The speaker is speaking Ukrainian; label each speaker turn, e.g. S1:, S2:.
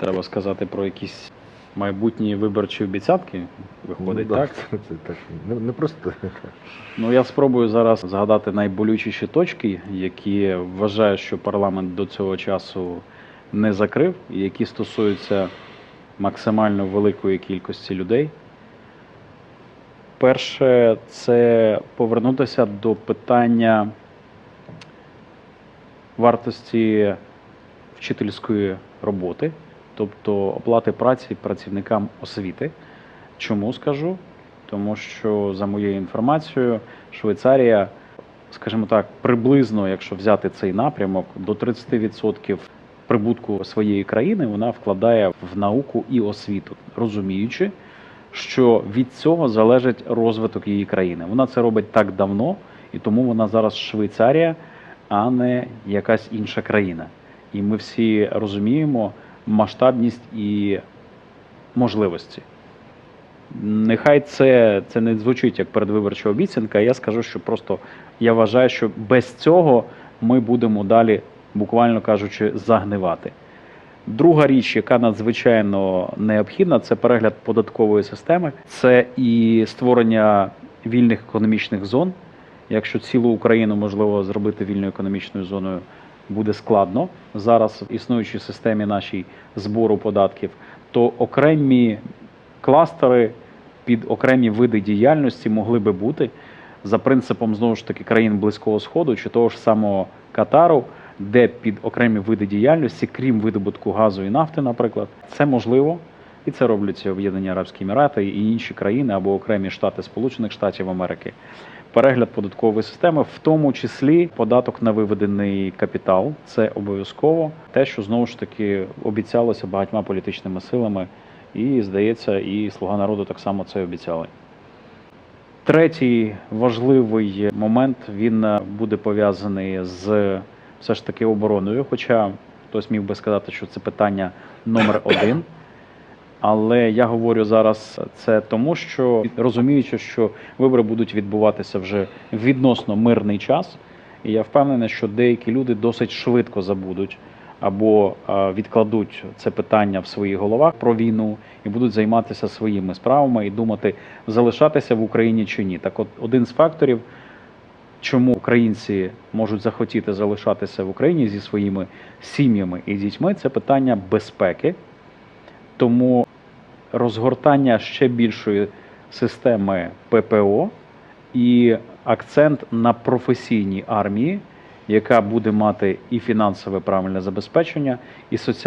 S1: Треба сказати про якісь майбутні виборчі обіцянки. Виходить,
S2: Ну,
S1: так?
S2: Це, це так. Не, не просто
S1: Ну я спробую зараз згадати найболючіші точки, які вважаю, що парламент до цього часу не закрив, і які стосуються максимально великої кількості людей. Перше, це повернутися до питання вартості вчительської роботи, тобто оплати праці працівникам освіти. Чому скажу? Тому що, за моєю інформацією, Швейцарія, скажімо так, приблизно, якщо взяти цей напрямок, до 30% прибутку своєї країни вона вкладає в науку і освіту, розуміючи, що від цього залежить розвиток її країни. Вона це робить так давно, і тому вона зараз Швейцарія, а не якась інша країна. І ми всі розуміємо масштабність і можливості. Нехай це, це не звучить як передвиборча обіцянка. Я скажу, що просто я вважаю, що без цього ми будемо далі, буквально кажучи, загнивати. Друга річ, яка надзвичайно необхідна, це перегляд податкової системи, це і створення вільних економічних зон. Якщо цілу Україну можливо зробити вільною економічною зоною, буде складно зараз в існуючій системі нашій збору податків, то окремі кластери під окремі види діяльності могли би бути за принципом знову ж таки країн Близького Сходу чи того ж самого Катару, де під окремі види діяльності, крім видобутку газу і нафти, наприклад, це можливо. І це роблять Об'єднані Арабські Емірати і інші країни або окремі штати Сполучених Штатів Америки. Перегляд податкової системи, в тому числі податок на виведений капітал, це обов'язково те, що знову ж таки обіцялося багатьма політичними силами, і здається, і слуга народу так само це обіцяли. Третій важливий момент він буде пов'язаний з все ж таки обороною. Хоча хтось міг би сказати, що це питання номер один. Але я говорю зараз це тому, що розуміючи, що вибори будуть відбуватися вже відносно мирний час, і я впевнений, що деякі люди досить швидко забудуть або відкладуть це питання в своїх головах про війну і будуть займатися своїми справами і думати, залишатися в Україні чи ні. Так, от один з факторів, чому українці можуть захотіти залишатися в Україні зі своїми сім'ями і дітьми, це питання безпеки. Тому розгортання ще більшої системи ППО і акцент на професійній армії, яка буде мати і фінансове правильне забезпечення, і соціальне.